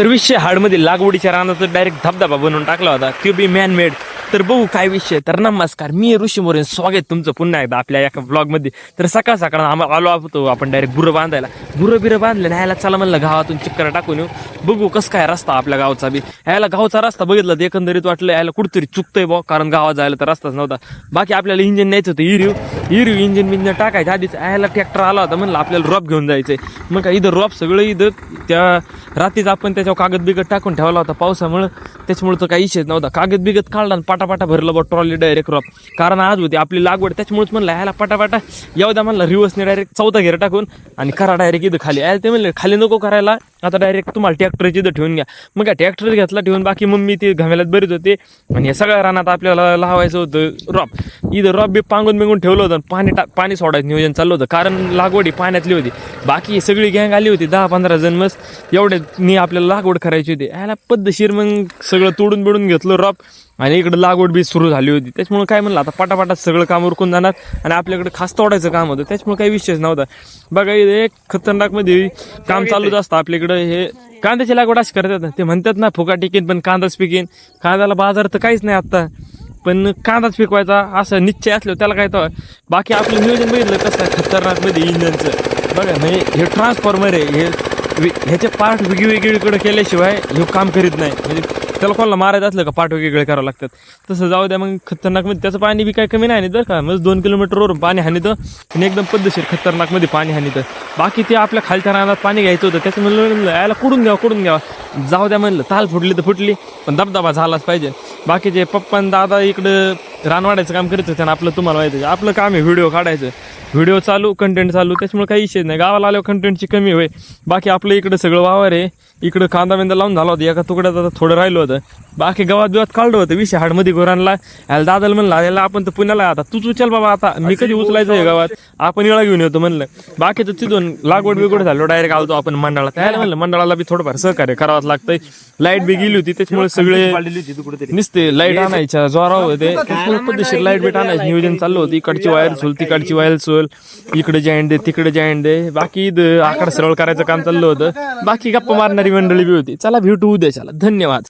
तर विषय हाडमध्ये लागवडीच्या रानाचा डायरेक्ट धबधबा बनवून टाकला होता. तो बी मॅनमेड तर बघू काय विषय तर नमस्कार मी ऋषी मोरे स्वागत तुमचं पुन्हा एकदा आपल्या एका ब्लॉगमध्ये तर सकाळ सकाळ आम्हाला आलो होतो आपण डायरेक्ट गुरं बांधायला. गुरं बिरं बांधले ना ह्याला चला म्हणलं गावातून चक्कर टाकून येऊ. बघू कसं काय रस्ता आपल्या गावचा बी. ह्याला गावचा रस्ता बघितला तर एकंदरीत वाटलं याला कुठतरी चुकतंय बा कारण गावात जायला तर रस्ताच नव्हता. बाकी आपल्याला इंजिन न्यायचं होतं इरिव इरिव इंजिन बिंजन टाकायचं. आधीच ह्याला ट्रॅक्टर आला होता म्हणलं आपल्याला रॉप घेऊन जायचंय. मग काय इथं रॉप सगळं इथं त्या रात्रीच आपण त्याच्यावर कागद बिगत टाकून ठेवला होता पावसामुळं. त्याच्यामुळे तर काही इशेच नव्हता. कागद बिगत काढला आणि पाटापाटा भरलं बा ट्रॉली डायरेक्ट रॉप कारण आज होती आपली लागवड त्याच्यामुळेच म्हणलं ह्याला पाटापाटा येऊ द्या म्हणलं रिवर्सने डायरेक्ट चौथा घेर टाकून आणि करा डायरेक्ट इथं खाली. यायला ते म्हणले खाली नको करायला आता डायरेक्ट तुम्हाला ट्रॅक्टरची इथं ठेवून घ्या. मग काय ट्रॅक्टर घेतला ठेवून बाकी मम्मी ते घमेल्यात बरीच होते. आणि या सगळ्या रानात आपल्याला लावायचं होतं रॉप इथं रॉप बी पांगून बिंगून ठेवलं होतं पाणी टा पाणी सोडायचं नियोजन चाललं होतं. कारण लागवड ही पाण्यातली होती. बाकी ही सगळी गँग आली होती दहा पंधरा जण मस्त एवढे नी आपल्याला लागवड करायची होती. ह्याला पद्धतशीर मग सगळं तोडून बिडून घेतलं रॉप आणि इकडं लागवड बी सुरू झाली होती. त्याच्यामुळे काय म्हणलं आता पटापटात सगळं काम उरकून जाणार आणि आपल्याकडे खास तोडायचं काम होतं. त्याच्यामुळे काही विषयच नव्हता. बघा इथे खतरनाकमध्ये काम चालूच असतं आपल्याकडं. हे कांद्याची लागवड अशी करतात. ना ते म्हणतात ना फुका टिकेन पण कांदाच पिकेन. कांद्याला बाजार तर काहीच नाही आत्ता. पण कांदाच पिकवायचा असं निश्चय असलं त्याला काय तर बाकी आपलं नियोजन बघितलं कसं खतरनाकमध्ये इंजनचं. बघा म्हणजे हे ट्रान्सफॉर्मर आहे हे ह्याचे पार्ट वेगवेगळीकडे केल्याशिवाय हे काम करीत नाही. म्हणजे त्याला कोणाला मारायचं असलं का पाठ वेगवेगळे करावं लागतात. तसं जाऊ द्या मग खतरनाकमध्ये म्हणजे त्याचं पाणी बी काय कमी नाही बरं का मग दोन किलोमीटरवरून पाणी हानितं आणि एकदम पद्धतशीर खतरनाकमध्ये पाणी हानितं बाकी ते आपल्या खालच्या रानात पाणी घ्यायचं होतं त्याचं म्हणलं याला कुडून घ्यावं कुडून घ्यावा. जाऊ द्या म्हणलं ताल फुटली तर फुटली पण दबदबा झालाच पाहिजे. बाकीचे पप्पा आणि दादा इकडं रानवाड्याचं काम करत होते आणि आपलं तुम्हाला माहिती आहे आपलं काम आहे व्हिडिओ काढायचं. व्हिडिओ चालू कंटेंट चालू त्याच्यामुळे काही इशेच नाही. गावाला आल्यावर कंटेंटची कमी होय. बाकी आपलं इकडं सगळं वावर आहे. इकडं कांदा बिंदा लावून झाला होता. एका तुकड्यात आता थोडं राहिलं होतं. बाकी गावात बिवात काढलं होतं. विषय हाडमध्ये गोरांना. याला दादाला म्हणलं याला आपण तर पुण्याला आता. तूच उचल बाबा आता. मी कधी उचलायचं आहे गावात? आपण इळा घेऊन येतो म्हणलं. बाकीचं तिथून लागवड बिगवड झालो. डायरेक्ट आलतो आपण मंडळात. त्याला म्हणलं मंडळाला बी थोडंफार सहकार्य करावंच लागतंय. लाइट बी गेली होती. त्याच्यामुळे सगळे नुसते लाइट आणायच्या जोरावर होते. पद्धतशीर लाइट बीट आणायचं. नियोजन चाललं होतं. इकडची वायर सोल तिकडची वायर सोल. इकडे जॉईंट दे तिकडे जॉईंट दे बाकी आकडा सरळ करायचं काम चाललं होतं. बाकी गप्पा मारणारी मंडळी बी होती चला भेटू उद्या चला. धन्यवाद.